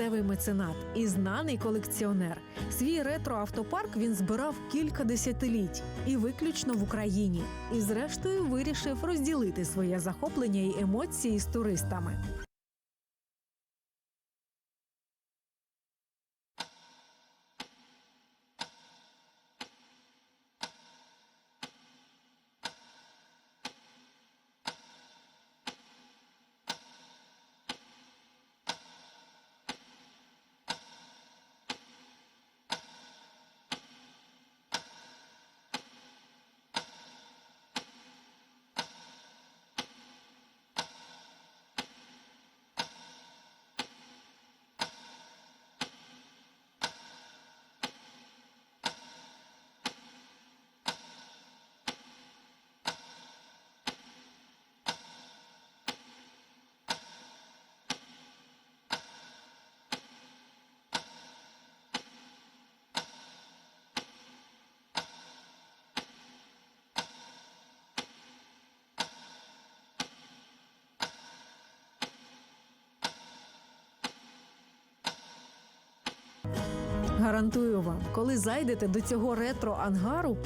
місцевий меценат і знаний колекціонер. Свій ретро-автопарк він збирав кілька десятиліть і виключно в Україні. І зрештою вирішив розділити своє захоплення і емоції з туристами. Гарантую вам, коли зайдете до цього ретро-ангару,